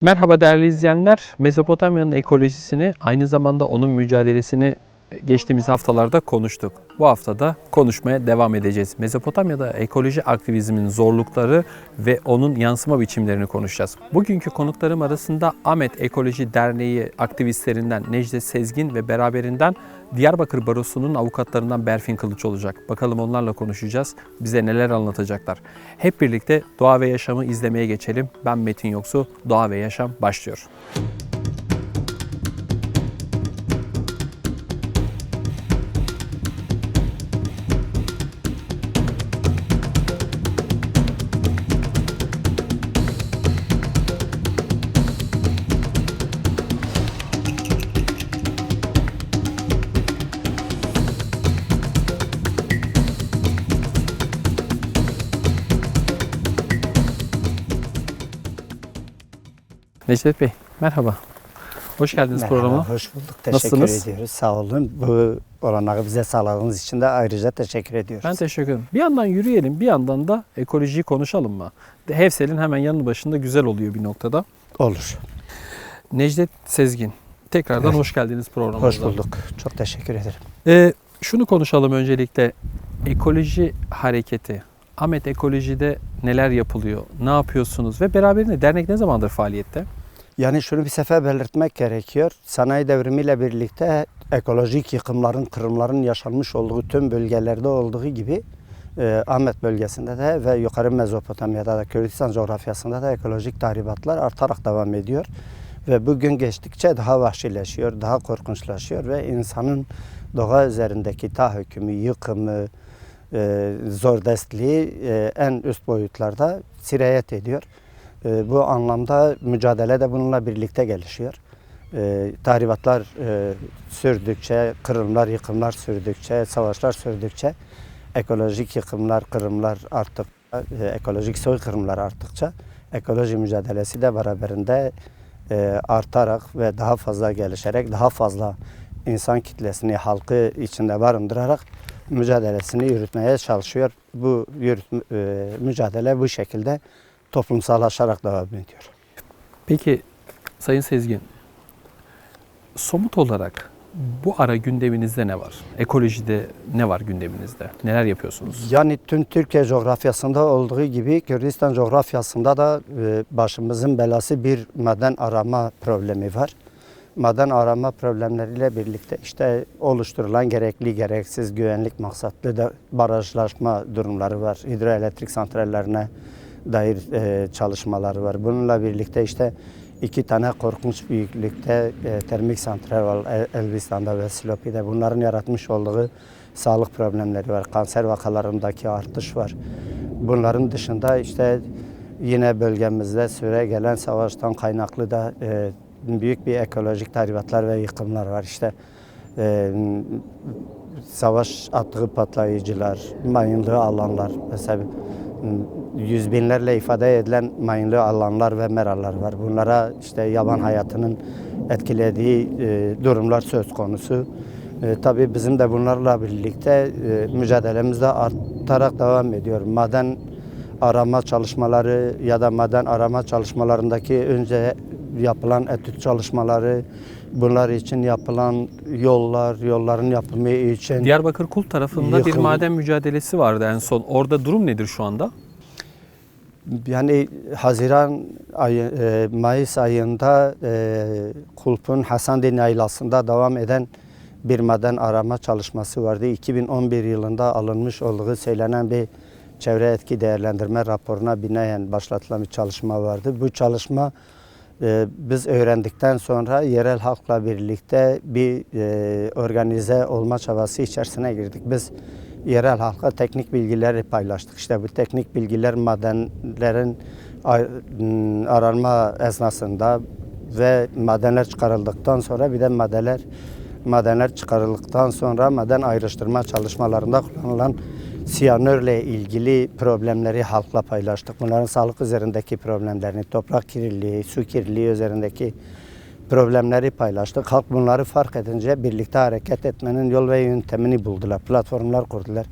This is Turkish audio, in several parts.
Merhaba değerli izleyenler. Mezopotamya'nın ekolojisini aynı zamanda onun mücadelesini geçtiğimiz haftalarda konuştuk. Bu haftada konuşmaya devam edeceğiz. Mezopotamya'da ekoloji aktivizmin zorlukları ve onun yansıma biçimlerini konuşacağız. Bugünkü konuklarım arasında Ahmet Ekoloji Derneği aktivistlerinden Necdet Sezgin ve beraberinden Diyarbakır Barosu'nun avukatlarından Berfin Kılıç olacak. Bakalım onlarla konuşacağız. Bize neler anlatacaklar. Hep birlikte Doğa ve Yaşam'ı izlemeye geçelim. Ben Metin Yoksu. Doğa ve Yaşam başlıyor. Necdet Bey, merhaba. Hoş geldiniz Merhaba, programa. Hoş bulduk. Teşekkür Nasılsınız? ediyoruz. Sağ olun. Bu olanağı bize sağladığınız için de ayrıca teşekkür ediyoruz. Ben teşekkür ederim. Bir yandan yürüyelim, bir yandan da ekolojiyi konuşalım mı? Hevsel'in hemen yanı başında güzel oluyor bir noktada. Olur. Necdet Sezgin, tekrardan Evet. hoş geldiniz programımıza. Hoş bulduk. Çok teşekkür ederim. Ee, şunu konuşalım öncelikle. Ekoloji hareketi. Ahmet Ekoloji'de neler yapılıyor? Ne yapıyorsunuz? Ve beraberinde dernek ne zamandır faaliyette? Yani şunu bir sefer belirtmek gerekiyor. Sanayi devrimiyle birlikte ekolojik yıkımların, kırımların yaşanmış olduğu tüm bölgelerde olduğu gibi e, Ahmet bölgesinde de ve yukarı Mezopotamya'da da Kürdistan coğrafyasında da ekolojik tahribatlar artarak devam ediyor. Ve bugün geçtikçe daha vahşileşiyor, daha korkunçlaşıyor ve insanın doğa üzerindeki tahakkümü, yıkımı, e, zordestliği e, en üst boyutlarda sirayet ediyor. E, bu anlamda mücadele de bununla birlikte gelişiyor. E, tahribatlar e, sürdükçe, kırımlar, yıkımlar sürdükçe, savaşlar sürdükçe, ekolojik yıkımlar, kırımlar arttık, e, ekolojik soykırımlar arttıkça ekoloji mücadelesi de beraberinde e, artarak ve daha fazla gelişerek, daha fazla insan kitlesini, halkı içinde barındırarak mücadelesini yürütmeye çalışıyor. Bu yürüt, e, mücadele bu şekilde toplumsallaşarak devam ediyor. Peki Sayın Sezgin, somut olarak bu ara gündeminizde ne var? Ekolojide ne var gündeminizde? Neler yapıyorsunuz? Yani tüm Türkiye coğrafyasında olduğu gibi Kürdistan coğrafyasında da e, başımızın belası bir maden arama problemi var. Maden arama problemleriyle birlikte işte oluşturulan gerekli gereksiz güvenlik maksatlı da barajlaşma durumları var. Hidroelektrik santrallerine dair e, çalışmaları var. Bununla birlikte işte iki tane korkunç büyüklükte e, termik santral var El- Elbistan'da ve Silopi'de. Bunların yaratmış olduğu sağlık problemleri var. Kanser vakalarındaki artış var. Bunların dışında işte yine bölgemizde süre gelen savaştan kaynaklı da e, büyük bir ekolojik tahribatlar ve yıkımlar var. İşte e, savaş attığı patlayıcılar, mayınlı alanlar, mesela yüz binlerle ifade edilen mayınlı alanlar ve meralar var. Bunlara işte yaban hayatının etkilediği e, durumlar söz konusu. E, tabii bizim de bunlarla birlikte e, mücadelemiz de artarak devam ediyor. Maden arama çalışmaları ya da maden arama çalışmalarındaki önce yapılan etüt çalışmaları, bunlar için yapılan yollar, yolların yapımı için Diyarbakır Kul tarafında bir Yıkım. maden mücadelesi vardı en son. Orada durum nedir şu anda? Yani Haziran ayı, e, Mayıs ayında e, Kulp'un Hasan Yaylası'nda devam eden bir maden arama çalışması vardı. 2011 yılında alınmış olduğu söylenen bir çevre etki değerlendirme raporuna binaen başlatılan bir çalışma vardı. Bu çalışma e, biz öğrendikten sonra yerel halkla birlikte bir e, organize olma çabası içerisine girdik. Biz yerel halka teknik bilgileri paylaştık. İşte bu teknik bilgiler madenlerin m, aranma esnasında ve madenler çıkarıldıktan sonra bir de madenler madenler çıkarıldıktan sonra maden ayrıştırma çalışmalarında kullanılan siyanürle ilgili problemleri halkla paylaştık. Bunların sağlık üzerindeki problemlerini, toprak kirliliği, su kirliliği üzerindeki problemleri paylaştık. Halk bunları fark edince birlikte hareket etmenin yol ve yöntemini buldular. Platformlar kurdular.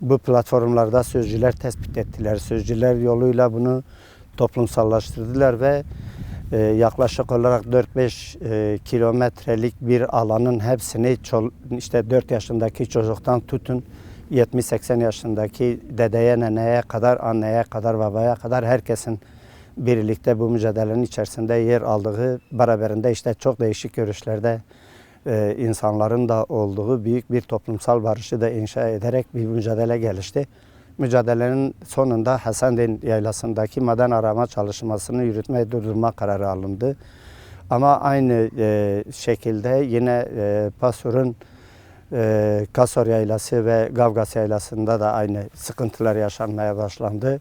Bu platformlarda sözcüler tespit ettiler. Sözcüler yoluyla bunu toplumsallaştırdılar ve e, yaklaşık olarak 4-5 e, kilometrelik bir alanın hepsini işte 4 yaşındaki çocuktan tutun 70-80 yaşındaki dedeye, neneye kadar, anneye kadar, babaya kadar herkesin birlikte bu mücadelenin içerisinde yer aldığı, beraberinde işte çok değişik görüşlerde e, insanların da olduğu büyük bir toplumsal barışı da inşa ederek bir mücadele gelişti. Mücadelenin sonunda Hasandeyn Yaylası'ndaki maden arama çalışmasını yürütme durdurma kararı alındı. Ama aynı e, şekilde yine e, Pasur'un e, Kasor Yaylası ve Gavgas Yaylası'nda da aynı sıkıntılar yaşanmaya başlandı.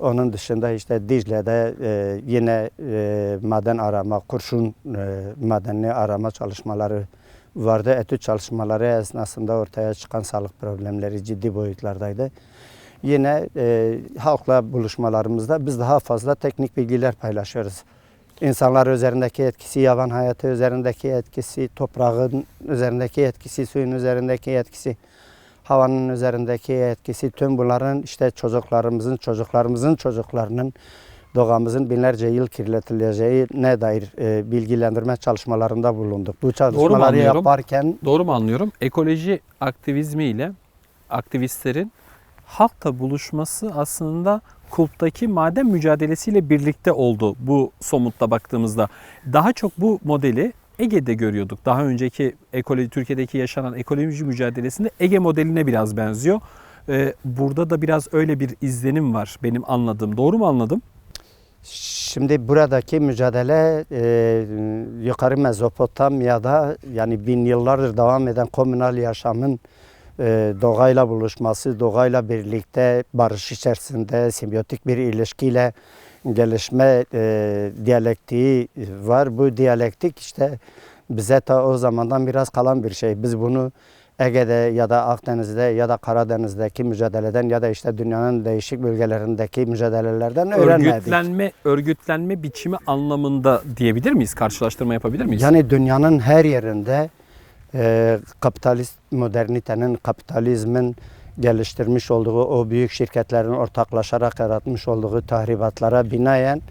Onun dışında işte Dicle'de e, yine e, maden arama, kurşun e, madenli arama çalışmaları vardı. Etüt çalışmaları esnasında ortaya çıkan sağlık problemleri ciddi boyutlardaydı. Yine e, halkla buluşmalarımızda biz daha fazla teknik bilgiler paylaşıyoruz. İnsanlar üzerindeki etkisi, yaban hayatı üzerindeki etkisi, toprağın üzerindeki etkisi, suyun üzerindeki etkisi, havanın üzerindeki etkisi, tüm bunların işte çocuklarımızın, çocuklarımızın çocuklarının doğamızın binlerce yıl kirletileceğine dair e, bilgilendirme çalışmalarında bulunduk. Bu çalışmaları anlıyorum? yaparken Doğru mu anlıyorum? Ekoloji aktivizmi ile aktivistlerin halkla buluşması aslında kulptaki maden mücadelesiyle birlikte oldu bu somutta baktığımızda. Daha çok bu modeli Ege'de görüyorduk. Daha önceki ekoloji Türkiye'deki yaşanan ekoloji mücadelesinde Ege modeline biraz benziyor. Ee, burada da biraz öyle bir izlenim var benim anladığım. Doğru mu anladım? Şimdi buradaki mücadele e, yukarı Mezopotamya'da yani bin yıllardır devam eden komünal yaşamın e, doğayla buluşması, doğayla birlikte barış içerisinde simbiyotik bir ilişkiyle gelişme e, diyalektiği var. Bu diyalektik işte bize ta o zamandan biraz kalan bir şey. Biz bunu Ege'de ya da Akdeniz'de ya da Karadeniz'deki mücadeleden ya da işte dünyanın değişik bölgelerindeki mücadelelerden öğrenmedik. Örgütlenme örgütlenme biçimi anlamında diyebilir miyiz? Karşılaştırma yapabilir miyiz? Yani dünyanın her yerinde e, kapitalist modernitenin, kapitalizmin geliştirmiş olduğu o büyük şirketlerin ortaklaşarak yaratmış olduğu tahribatlara binaen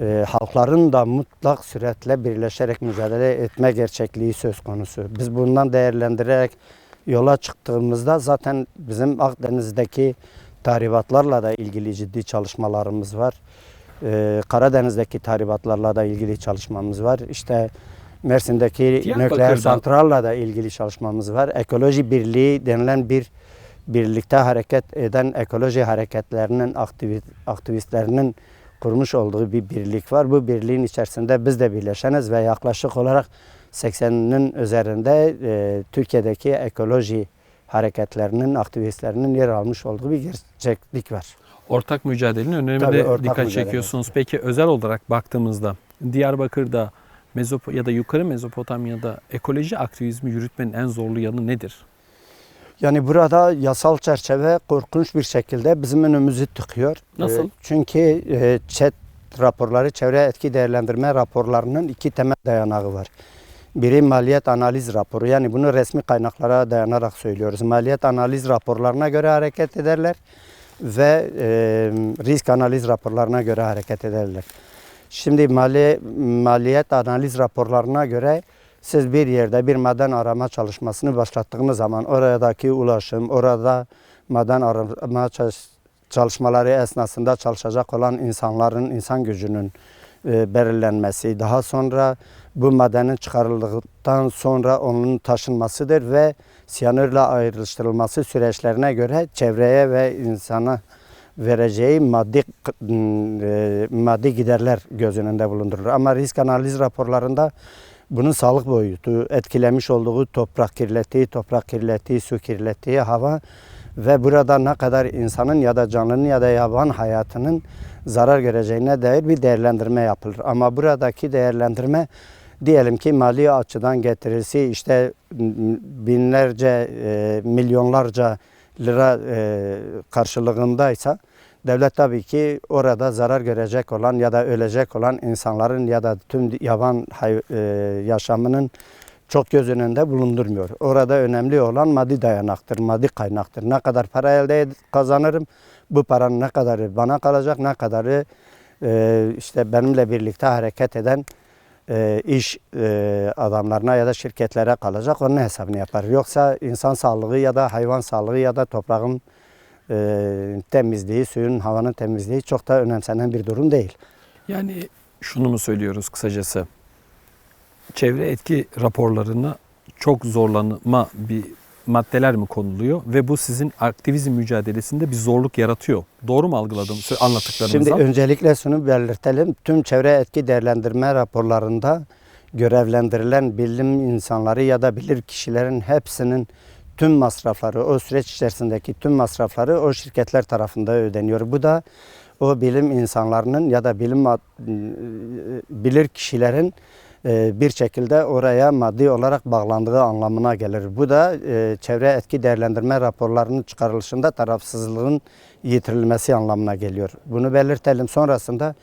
e, halkların da mutlak süretle birleşerek mücadele etme gerçekliği söz konusu. Biz bundan değerlendirerek yola çıktığımızda zaten bizim Akdeniz'deki tahribatlarla da ilgili ciddi çalışmalarımız var. Ee, Karadeniz'deki tahribatlarla da ilgili çalışmamız var. İşte Mersin'deki nükleer santralla da ilgili çalışmamız var. Ekoloji Birliği denilen bir birlikte hareket eden ekoloji hareketlerinin aktivi- aktivistlerinin kurmuş olduğu bir birlik var. Bu birliğin içerisinde biz de birleşeniz ve yaklaşık olarak 80'inin üzerinde e, Türkiye'deki ekoloji hareketlerinin, aktivistlerinin yer almış olduğu bir gerçeklik var. Ortak mücadelenin önemine Tabii, dikkat mücadele. çekiyorsunuz. Peki özel olarak baktığımızda Diyarbakır'da Mezop ya da yukarı Mezopotamya'da ekoloji aktivizmi yürütmenin en zorlu yanı nedir? Yani burada yasal çerçeve korkunç bir şekilde bizim önümüzü tıkıyor. Nasıl? E, çünkü ÇED raporları, çevre etki değerlendirme raporlarının iki temel dayanağı var. Biri maliyet analiz raporu. Yani bunu resmi kaynaklara dayanarak söylüyoruz. Maliyet analiz raporlarına göre hareket ederler ve e, risk analiz raporlarına göre hareket ederler. Şimdi mali, maliyet analiz raporlarına göre siz bir yerde bir maden arama çalışmasını başlattığınız zaman oradaki ulaşım, orada maden arama çalış- çalışmaları esnasında çalışacak olan insanların, insan gücünün e, belirlenmesi, daha sonra bu madenin çıkarıldıktan sonra onun taşınmasıdır ve siyanürle ayrıştırılması süreçlerine göre çevreye ve insana vereceği maddi e, maddi giderler göz önünde bulundurulur. Ama risk analiz raporlarında bunun sağlık boyutu, etkilemiş olduğu toprak kirlettiği, toprak kirlettiği, su kirlettiği, hava ve burada ne kadar insanın ya da canlının ya da yaban hayatının zarar göreceğine dair bir değerlendirme yapılır. Ama buradaki değerlendirme diyelim ki mali açıdan getirilsi işte binlerce, e, milyonlarca lira e, karşılığındaysa devlet tabii ki orada zarar görecek olan ya da ölecek olan insanların ya da tüm yaban e, yaşamının çok göz önünde bulundurmuyor. Orada önemli olan maddi dayanaktır, maddi kaynaktır. Ne kadar para elde kazanırım, bu paranın ne kadarı bana kalacak, ne kadarı e, işte benimle birlikte hareket eden e, iş adamlarına ya da şirketlere kalacak. Onun hesabını yapar. Yoksa insan sağlığı ya da hayvan sağlığı ya da toprağın e, temizliği, suyun, havanın temizliği çok da önemsenen bir durum değil. Yani şunu mu söylüyoruz kısacası? Çevre etki raporlarına çok zorlanma bir maddeler mi konuluyor ve bu sizin aktivizm mücadelesinde bir zorluk yaratıyor. Doğru mu algıladım anlattıklarınızdan? Şimdi öncelikle şunu belirtelim. Tüm çevre etki değerlendirme raporlarında görevlendirilen bilim insanları ya da bilir kişilerin hepsinin tüm masrafları, o süreç içerisindeki tüm masrafları o şirketler tarafından ödeniyor. Bu da o bilim insanlarının ya da bilim ad- bilir kişilerin e, bir şekilde oraya maddi olarak bağlandığı anlamına gelir. Bu da e, çevre etki değerlendirme raporlarının çıkarılışında tarafsızlığın yitirilmesi anlamına geliyor. Bunu belirtelim. Sonrasında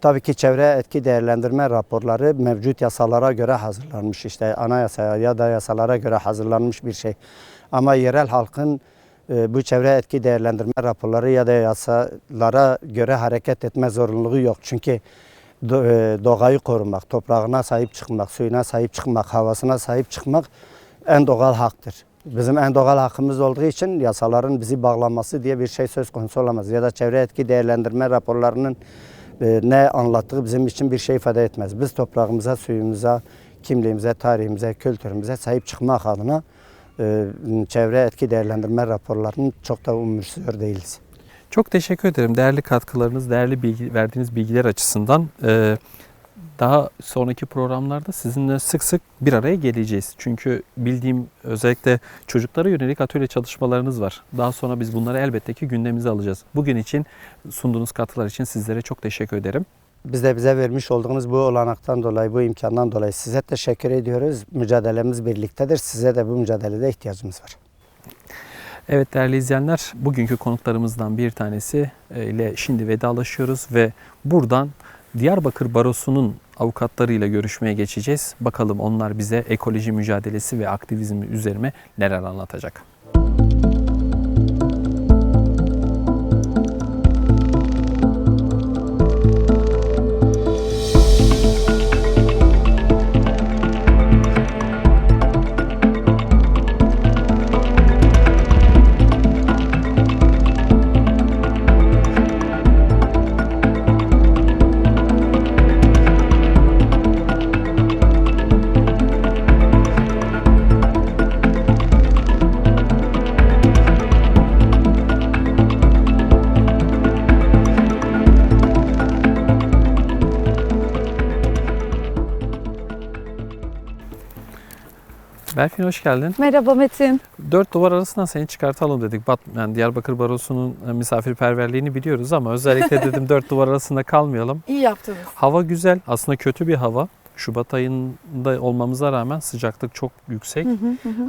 tabii ki çevre etki değerlendirme raporları mevcut yasalara göre hazırlanmış. İşte anayasaya ya da yasalara göre hazırlanmış bir şey. Ama yerel halkın e, bu çevre etki değerlendirme raporları ya da yasalara göre hareket etme zorunluluğu yok. Çünkü e, doğayı korumak, toprağına sahip çıkmak, suyuna sahip çıkmak, havasına sahip çıkmak en doğal haktır. Bizim en doğal hakkımız olduğu için yasaların bizi bağlaması diye bir şey söz konusu olamaz. Ya da çevre etki değerlendirme raporlarının e, ne anlattığı bizim için bir şey ifade etmez. Biz toprağımıza, suyumuza, kimliğimize, tarihimize, kültürümüze sahip çıkmak adına çevre etki değerlendirme raporlarını çok da umursuyor değiliz. Çok teşekkür ederim. Değerli katkılarınız, değerli bilgi, verdiğiniz bilgiler açısından e, daha sonraki programlarda sizinle sık sık bir araya geleceğiz. Çünkü bildiğim özellikle çocuklara yönelik atölye çalışmalarınız var. Daha sonra biz bunları elbette ki gündemimize alacağız. Bugün için sunduğunuz katkılar için sizlere çok teşekkür ederim. Biz de bize vermiş olduğunuz bu olanaktan dolayı, bu imkandan dolayı size teşekkür ediyoruz. Mücadelemiz birliktedir. Size de bu mücadelede ihtiyacımız var. Evet değerli izleyenler, bugünkü konuklarımızdan bir tanesi e, ile şimdi vedalaşıyoruz ve buradan Diyarbakır Barosu'nun avukatlarıyla görüşmeye geçeceğiz. Bakalım onlar bize ekoloji mücadelesi ve aktivizmi üzerine neler anlatacak. Berfin hoş geldin. Merhaba Metin. Dört duvar arasından seni çıkartalım dedik. Bat, yani Diyarbakır Barosu'nun e, misafirperverliğini biliyoruz ama özellikle dedim dört duvar arasında kalmayalım. İyi yaptınız. Hava güzel. Aslında kötü bir hava. Şubat ayında olmamıza rağmen sıcaklık çok yüksek.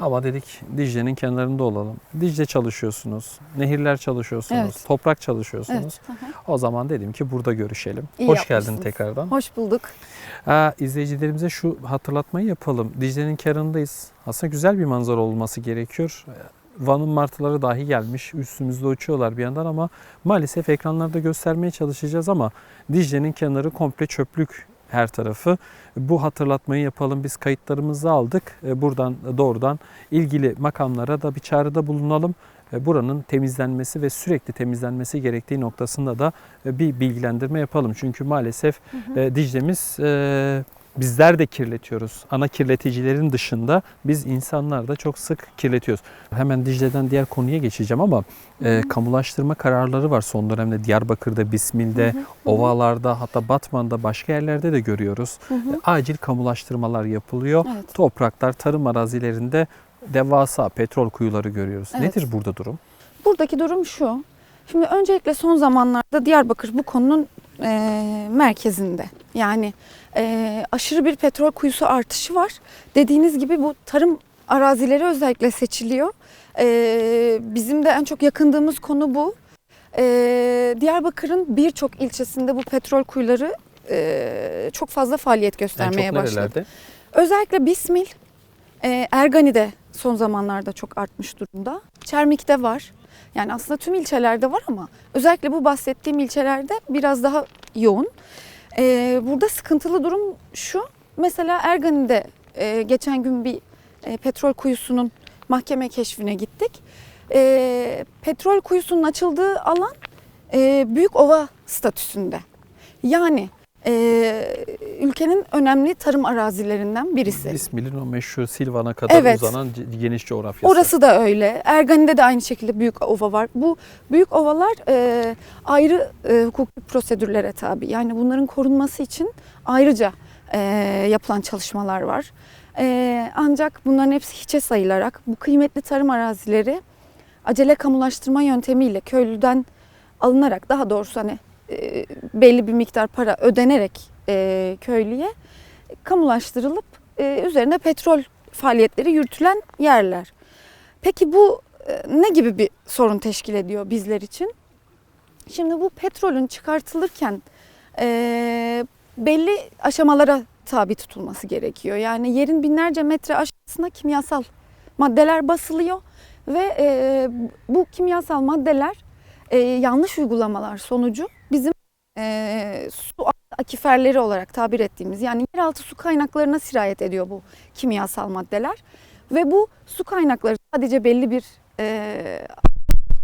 Ama dedik Dicle'nin kenarında olalım. Dicle çalışıyorsunuz, nehirler çalışıyorsunuz, Evet. toprak çalışıyorsunuz. Evet. hı hı. O zaman dedim ki burada görüşelim. İyi Hoş geldin tekrardan. Hoş bulduk. Ha, izleyicilerimize şu hatırlatmayı yapalım. Dicle'nin kenarındayız. Aslında güzel bir manzara olması gerekiyor. Van'ın martıları dahi gelmiş. Üstümüzde uçuyorlar bir yandan ama maalesef ekranlarda göstermeye çalışacağız ama Dicle'nin kenarı komple çöplük her tarafı. Bu hatırlatmayı yapalım. Biz kayıtlarımızı aldık. E, Buradan doğrudan ilgili makamlara da bir çağrıda bulunalım. E, Buranın temizlenmesi ve sürekli temizlenmesi gerektiği noktasında da e, bir bilgilendirme yapalım. Çünkü maalesef e, Dicle'miz e, bizler de kirletiyoruz. Ana kirleticilerin dışında biz insanlar da çok sık kirletiyoruz. Hemen Dicle'den diğer konuya geçeceğim ama e, kamulaştırma kararları var son dönemde Diyarbakır'da, Bismil'de, Ovalarda hatta Batman'da başka yerlerde de görüyoruz. E, Acil kamulaştırmalar yapılıyor. Evet. Topraklar, tarım arazilerinde devasa petrol kuyuları görüyoruz. Evet. Nedir burada durum? Buradaki durum şu. Şimdi öncelikle son zamanlarda Diyarbakır bu konunun e, merkezinde. Yani e, aşırı bir petrol kuyusu artışı var. Dediğiniz gibi bu tarım arazileri özellikle seçiliyor. E, bizim de en çok yakındığımız konu bu. E, Diyarbakır'ın birçok ilçesinde bu petrol kuyuları e, çok fazla faaliyet göstermeye çok başladı. nerelerde? Özellikle Bismil, e, Ergani'de son zamanlarda çok artmış durumda. Çermik'te var. Yani aslında tüm ilçelerde var ama özellikle bu bahsettiğim ilçelerde biraz daha yoğun. Ee, burada sıkıntılı durum şu. Mesela Ergani'de e, geçen gün bir e, petrol kuyusunun mahkeme keşfine gittik. E, petrol kuyusunun açıldığı alan e, büyük ova statüsünde. Yani e, ülkenin önemli tarım arazilerinden birisi. İsmil'in o meşhur Silvan'a kadar Evet. uzanan geniş coğrafyası. Orası da öyle. Ergani'de de aynı şekilde büyük ova var. Bu büyük ovalar e, ayrı e, hukuki prosedürlere tabi. Yani bunların korunması için ayrıca e, yapılan çalışmalar var. E, ancak bunların hepsi hiçe sayılarak bu kıymetli tarım arazileri acele kamulaştırma yöntemiyle köylüden alınarak daha doğrusu hani e, belli bir miktar para ödenerek e, köylüye kamulaştırılıp e, üzerine petrol faaliyetleri yürütülen yerler. Peki bu ne gibi bir sorun teşkil ediyor bizler için? Şimdi bu petrolün çıkartılırken e, belli aşamalara tabi tutulması gerekiyor. Yani yerin binlerce metre aşağısına kimyasal maddeler basılıyor ve e, bu kimyasal maddeler e, yanlış uygulamalar sonucu e, su akiferleri olarak tabir ettiğimiz yani yeraltı su kaynaklarına sirayet ediyor bu kimyasal maddeler. Ve bu su kaynakları sadece belli bir e,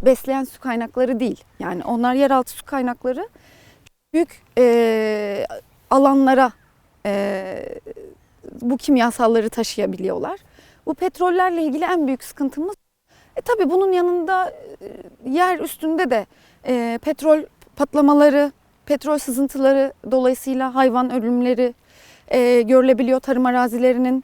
besleyen su kaynakları değil. Yani onlar yeraltı su kaynakları büyük e, alanlara e, bu kimyasalları taşıyabiliyorlar. Bu petrollerle ilgili en büyük sıkıntımız e, tabii bunun yanında e, yer üstünde de e, petrol patlamaları, petrol sızıntıları dolayısıyla hayvan ölümleri e, görülebiliyor tarım arazilerinin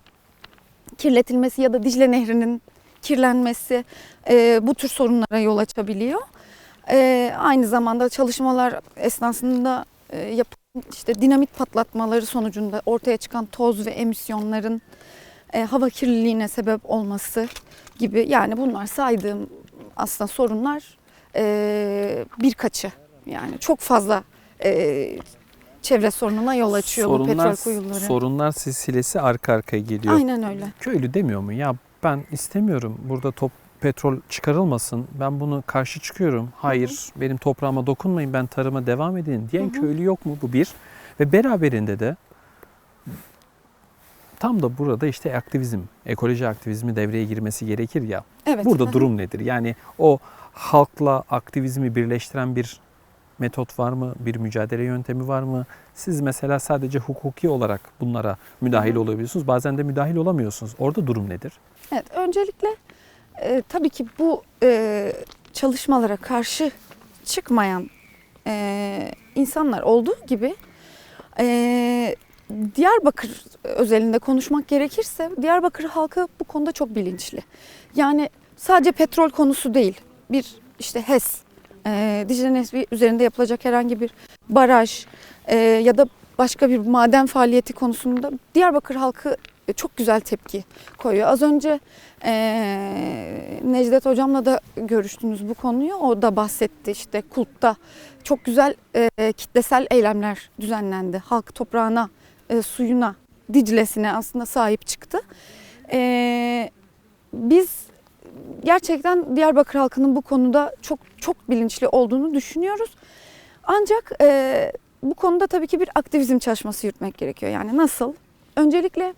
kirletilmesi ya da Dicle Nehri'nin kirlenmesi e, bu tür sorunlara yol açabiliyor. E, aynı zamanda çalışmalar esnasında e, yapılan işte dinamit patlatmaları sonucunda ortaya çıkan toz ve emisyonların e, hava kirliliğine sebep olması gibi yani bunlar saydığım aslında sorunlar e, birkaçı yani çok fazla e, çevre sorununa yol açıyor bu petrol kuyuları. sorunlar silsilesi arka arkaya geliyor. Aynen öyle. Köylü demiyor mu? Ya ben istemiyorum burada top petrol çıkarılmasın. Ben bunu karşı çıkıyorum. Hayır benim toprağıma dokunmayın ben tarıma devam edin diyen Hı hı. köylü yok mu? Bu bir. Ve beraberinde de tam da burada işte aktivizm, ekoloji aktivizmi devreye girmesi gerekir ya. Evet. Burada Aha. durum nedir? Yani o halkla aktivizmi birleştiren bir metot var mı? Bir mücadele yöntemi var mı? Siz mesela sadece hukuki olarak bunlara müdahil Hı hı. olabiliyorsunuz. Bazen de müdahil olamıyorsunuz. Orada durum nedir? Evet, öncelikle e, tabii ki bu e, çalışmalara karşı çıkmayan e, insanlar olduğu gibi e, Diyarbakır özelinde konuşmak gerekirse Diyarbakır halkı bu konuda çok bilinçli. Yani sadece petrol konusu değil, bir işte HES, e, Dicle Nehri üzerinde yapılacak herhangi bir baraj e, ya da başka bir maden faaliyeti konusunda Diyarbakır halkı çok güzel tepki koyuyor. Az önce e, Necdet hocamla da görüştünüz bu konuyu. O da bahsetti işte kulpta çok güzel e, kitlesel eylemler düzenlendi. Halk toprağına, e, suyuna, Dicle'sine aslında sahip çıktı. E, biz gerçekten Diyarbakır halkının bu konuda çok çok bilinçli olduğunu düşünüyoruz. Ancak e, bu konuda tabii ki bir aktivizm çalışması yürütmek gerekiyor. Yani nasıl? Öncelikle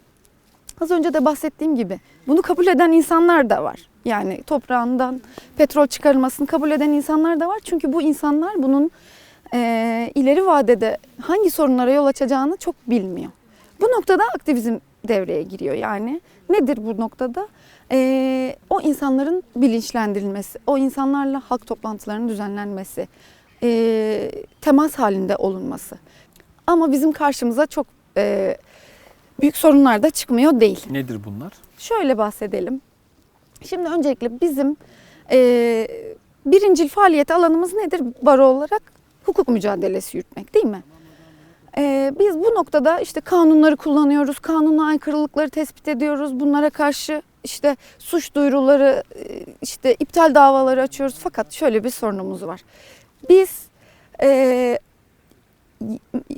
az önce de bahsettiğim gibi bunu kabul eden insanlar da var. Yani toprağından petrol çıkarılmasını kabul eden insanlar da var. Çünkü bu insanlar bunun e, ileri vadede hangi sorunlara yol açacağını çok bilmiyor. Bu noktada aktivizm devreye giriyor. Yani nedir bu noktada? E, o insanların bilinçlendirilmesi, o insanlarla halk toplantılarının düzenlenmesi, e, temas halinde olunması. Ama bizim karşımıza çok e, büyük sorunlar da çıkmıyor değil. Nedir bunlar? Şöyle bahsedelim. Şimdi öncelikle bizim e, birincil faaliyet alanımız nedir baro olarak? Hukuk mücadelesi yürütmek değil mi? E, biz bu noktada işte kanunları kullanıyoruz, kanuna aykırılıkları tespit ediyoruz. Bunlara karşı işte suç duyuruları, e, işte iptal davaları açıyoruz. Fakat şöyle bir sorunumuz var. Biz e,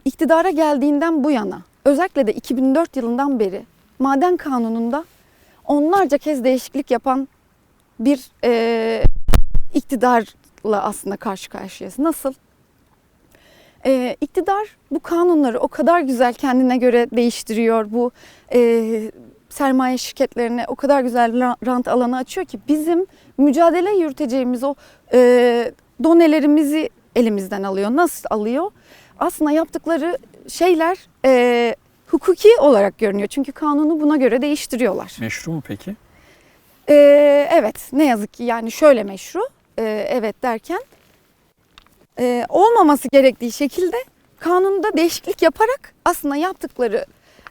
iktidara geldiğinden bu yana özellikle de 2004 yılından beri maden kanununda onlarca kez değişiklik yapan bir e, iktidarla aslında karşı karşıyayız. Nasıl? Ee, iktidar bu kanunları o kadar güzel kendine göre değiştiriyor. Bu e, sermaye şirketlerine o kadar güzel ra- rant alanı açıyor ki bizim mücadele yürüteceğimiz o e, donelerimizi elimizden alıyor. Nasıl alıyor? Aslında yaptıkları şeyler e, hukuki olarak görünüyor. Çünkü kanunu buna göre değiştiriyorlar. Meşru mu peki? Ee, evet ne yazık ki yani şöyle meşru Ee, evet derken e, olmaması gerektiği şekilde kanunda değişiklik yaparak aslında yaptıkları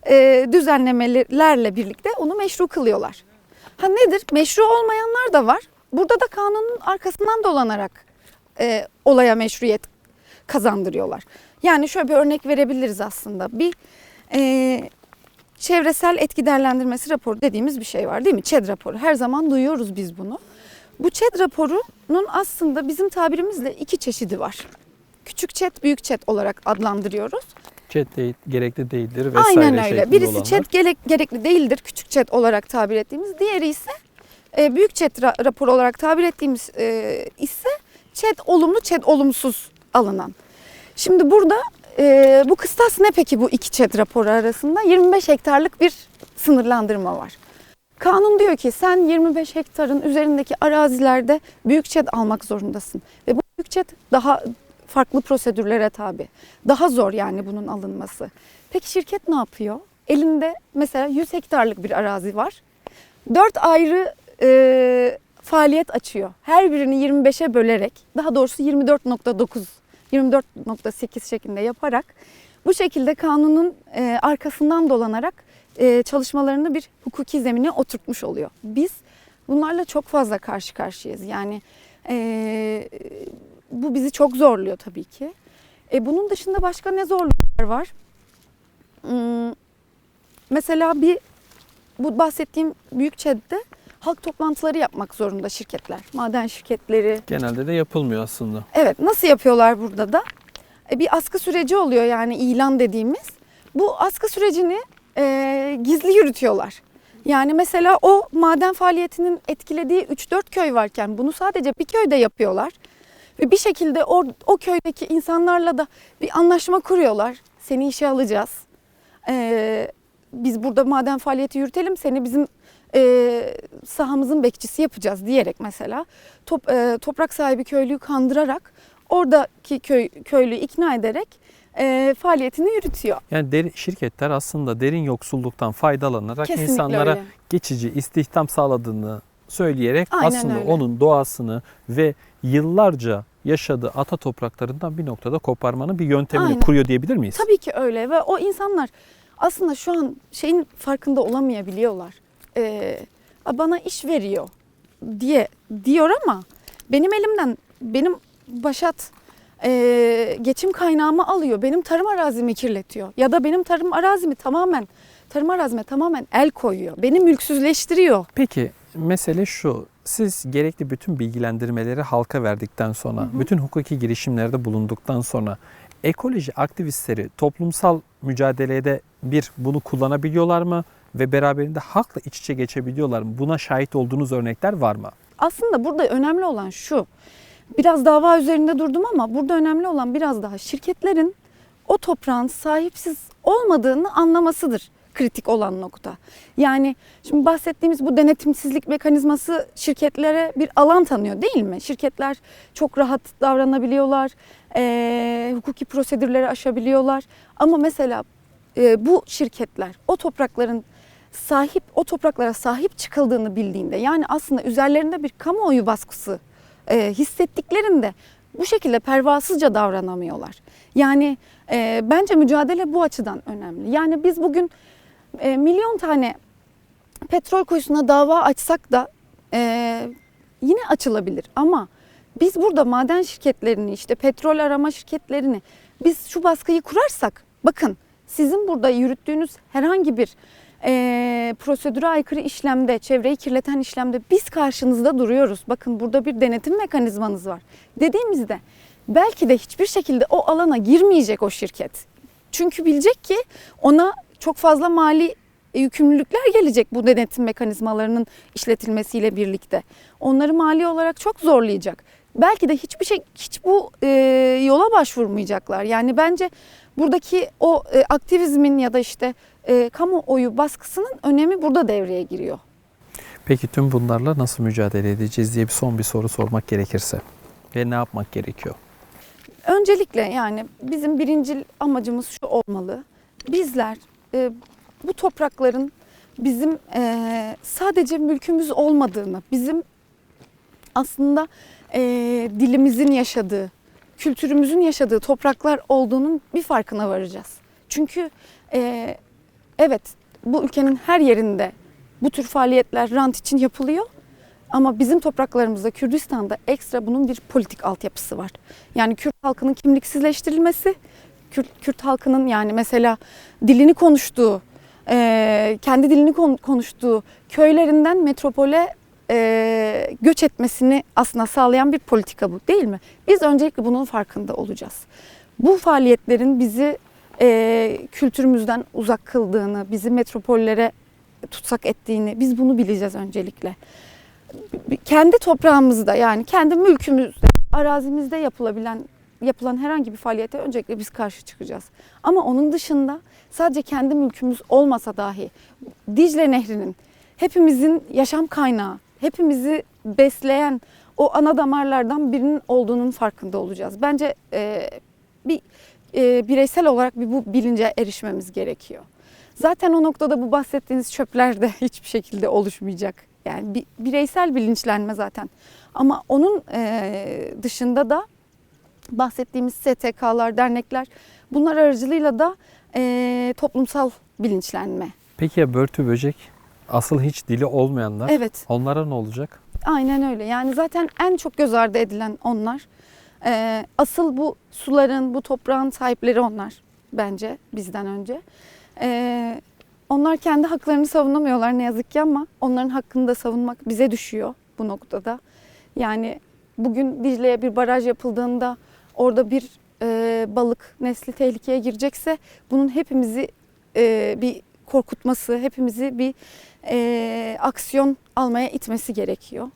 e, düzenlemelerle birlikte onu meşru kılıyorlar. Ha nedir? Meşru olmayanlar da var. Burada da kanunun arkasından dolanarak e, olaya meşruiyet kazandırıyorlar. Yani şöyle bir örnek verebiliriz aslında. Bir e, çevresel etki değerlendirmesi raporu dediğimiz bir şey var değil mi? ÇED raporu. Her zaman duyuyoruz biz bunu. Bu ÇED raporunun aslında bizim tabirimizle iki çeşidi var. Küçük ÇED, büyük ÇED olarak adlandırıyoruz. Chat değil, gerekli değildir vesaire Aynen öyle. şeklinde Birisi olanlar. ÇED gerek, gerekli değildir, küçük ÇED olarak tabir ettiğimiz. Diğeri ise e, büyük ÇED ra- raporu olarak tabir ettiğimiz e, ise ÇED olumlu, ÇED olumsuz alınan. Şimdi burada e, bu kıstas ne peki bu iki ÇED raporu arasında? 25 hektarlık bir sınırlandırma var. Kanun diyor ki sen 25 hektarın üzerindeki arazilerde büyük ÇED almak zorundasın. Ve bu büyük ÇED daha farklı prosedürlere tabi. Daha zor yani bunun alınması. Peki şirket ne yapıyor? Elinde mesela 100 hektarlık bir arazi var. 4 ayrı e, faaliyet açıyor. Her birini 25'e bölerek, daha doğrusu 24.9, 24.8 şeklinde yaparak bu şekilde kanunun e, arkasından dolanarak e, çalışmalarını bir hukuki zemine oturtmuş oluyor. Biz bunlarla çok fazla karşı karşıyayız. Yani e, bu bizi çok zorluyor tabii ki. E, bunun dışında başka ne zorluklar var? Hmm, mesela bir bu bahsettiğim büyük ÇED'de halk toplantıları yapmak zorunda şirketler. Maden şirketleri. Genelde de yapılmıyor aslında. Evet nasıl yapıyorlar burada da? E, bir askı süreci oluyor yani ilan dediğimiz. Bu askı sürecini e, gizli yürütüyorlar. Yani mesela o maden faaliyetinin etkilediği 3-4 köy varken bunu sadece bir köyde yapıyorlar. Ve bir şekilde o, o köydeki insanlarla da bir anlaşma kuruyorlar. Seni işe alacağız. Ee, biz burada maden faaliyeti yürütelim. Seni bizim e, sahamızın bekçisi yapacağız diyerek mesela top, e, toprak sahibi köylüyü kandırarak oradaki köy, köylüyü ikna ederek e, faaliyetini yürütüyor. Yani derin, şirketler aslında derin yoksulluktan faydalanarak Kesinlikle insanlara öyle. geçici istihdam sağladığını söyleyerek Aynen aslında öyle. onun doğasını ve yıllarca yaşadığı ata topraklarından bir noktada koparmanın bir yöntemini Aynen. kuruyor diyebilir miyiz? Tabii ki öyle ve o insanlar aslında şu an şeyin farkında olamayabiliyorlar. Ee, "A, bana iş veriyor diye diyor ama benim elimden benim başat e, geçim kaynağımı alıyor. Benim tarım arazimi kirletiyor ya da benim tarım arazimi tamamen tarım arazime tamamen el koyuyor. Beni mülksüzleştiriyor. Peki mesele şu. Siz gerekli bütün bilgilendirmeleri halka verdikten sonra, bütün hukuki girişimlerde bulunduktan sonra ekoloji aktivistleri toplumsal mücadelede bir bunu kullanabiliyorlar mı ve beraberinde halkla iç içe geçebiliyorlar mı? Buna şahit olduğunuz örnekler var mı? Aslında burada önemli olan şu. Biraz dava üzerinde durdum ama burada önemli olan biraz daha şirketlerin o toprağın sahipsiz olmadığını anlamasıdır kritik olan nokta. Yani şimdi bahsettiğimiz bu denetimsizlik mekanizması şirketlere bir alan tanıyor değil mi? Şirketler çok rahat davranabiliyorlar, eee, hukuki prosedürleri aşabiliyorlar. Ama mesela e, bu şirketler o toprakların sahip o topraklara sahip çıkıldığını bildiğinde yani aslında üzerlerinde bir kamuoyu baskısı e, hissettiklerinde bu şekilde pervasızca davranamıyorlar. Yani e, bence mücadele bu açıdan önemli. Yani biz bugün e, milyon tane petrol kuyusuna dava açsak da e, yine açılabilir ama biz burada maden şirketlerini işte petrol arama şirketlerini biz şu baskıyı kurarsak bakın sizin burada yürüttüğünüz herhangi bir e, prosedüre aykırı işlemde, çevreyi kirleten işlemde biz karşınızda duruyoruz. Bakın burada bir denetim mekanizmanız var. Dediğimizde belki de hiçbir şekilde o alana girmeyecek o şirket. Çünkü bilecek ki ona çok fazla mali e, yükümlülükler gelecek bu denetim mekanizmalarının işletilmesiyle birlikte. Onları mali olarak çok zorlayacak. Belki de hiçbir şey hiç bu e, yola başvurmayacaklar. Yani bence buradaki o e, aktivizmin ya da işte e, kamuoyu baskısının önemi burada devreye giriyor. Peki tüm bunlarla nasıl mücadele edeceğiz diye bir son bir soru sormak gerekirse ve ne yapmak gerekiyor? Öncelikle yani bizim birincil amacımız şu olmalı. Bizler e, bu toprakların bizim e, sadece mülkümüz olmadığını, bizim aslında e, dilimizin yaşadığı, kültürümüzün yaşadığı topraklar olduğunun bir farkına varacağız. Çünkü e, evet bu ülkenin her yerinde bu tür faaliyetler rant için yapılıyor. Ama bizim topraklarımızda Kürdistan'da ekstra bunun bir politik altyapısı var. Yani Kürt halkının kimliksizleştirilmesi, Kürt, Kürt halkının yani mesela dilini konuştuğu, e, kendi dilini kon- konuştuğu köylerinden metropole e, göç etmesini aslında sağlayan bir politika bu değil mi? Biz öncelikle bunun farkında olacağız. Bu faaliyetlerin bizi e, kültürümüzden uzak kıldığını, bizi metropollere tutsak ettiğini biz bunu bileceğiz öncelikle. Kendi toprağımızda yani kendi mülkümüzde, arazimizde yapılabilen yapılan herhangi bir faaliyete öncelikle biz karşı çıkacağız. Ama onun dışında sadece kendi mülkümüz olmasa dahi Dicle Nehri'nin hepimizin yaşam kaynağı, hepimizi besleyen o ana damarlardan birinin olduğunun farkında olacağız. Bence e, bir e, bireysel olarak bir bu bilince erişmemiz gerekiyor. Zaten o noktada bu bahsettiğiniz çöpler de hiçbir şekilde oluşmayacak. Yani bir, bireysel bilinçlenme zaten. Ama onun e, dışında da bahsettiğimiz STK'lar, dernekler bunlar aracılığıyla da e, toplumsal bilinçlenme. Peki ya börtü böcek asıl hiç dili olmayanlar Evet. onlara ne olacak? Aynen öyle. Yani zaten en çok göz ardı edilen onlar. Ee, asıl bu suların, bu toprağın sahipleri onlar bence bizden önce. Ee, onlar kendi haklarını savunamıyorlar ne yazık ki ama onların hakkını da savunmak bize düşüyor bu noktada. Yani bugün Dicle'ye bir baraj yapıldığında orada bir e, balık nesli tehlikeye girecekse bunun hepimizi e, bir korkutması, hepimizi bir e, aksiyon almaya itmesi gerekiyor.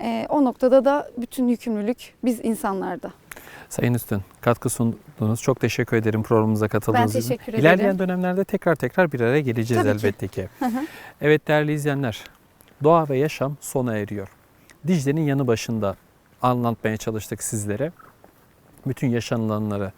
E, o noktada da bütün yükümlülük biz insanlarda. Sayın Üstün katkı sundunuz. Çok teşekkür ederim programımıza katıldığınız Ben için. teşekkür ederim. İlerleyen dönemlerde tekrar tekrar bir araya geleceğiz Tabii ki. elbette ki. evet değerli izleyenler, doğa ve yaşam sona eriyor. Dicle'nin yanı başında anlatmaya çalıştık sizlere. Bütün yaşanılanları.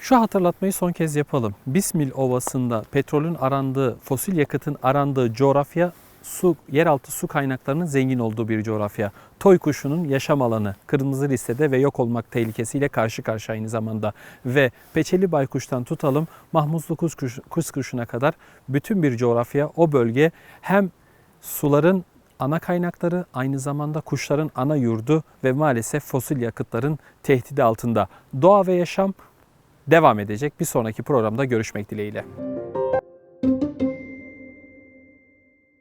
Şu hatırlatmayı son kez yapalım. Bismil Ovası'nda petrolün arandığı, fosil yakıtın arandığı coğrafya su, yeraltı su kaynaklarının zengin olduğu bir coğrafya. Toy kuşunun yaşam alanı kırmızı listede ve yok olmak tehlikesiyle karşı karşı aynı zamanda. Ve peçeli baykuştan tutalım mahmuzlu kuş, kuş, kuş kuşuna kadar bütün bir coğrafya o bölge hem suların ana kaynakları aynı zamanda kuşların ana yurdu ve maalesef fosil yakıtların tehdidi altında. Doğa ve yaşam devam edecek. Bir sonraki programda görüşmek dileğiyle.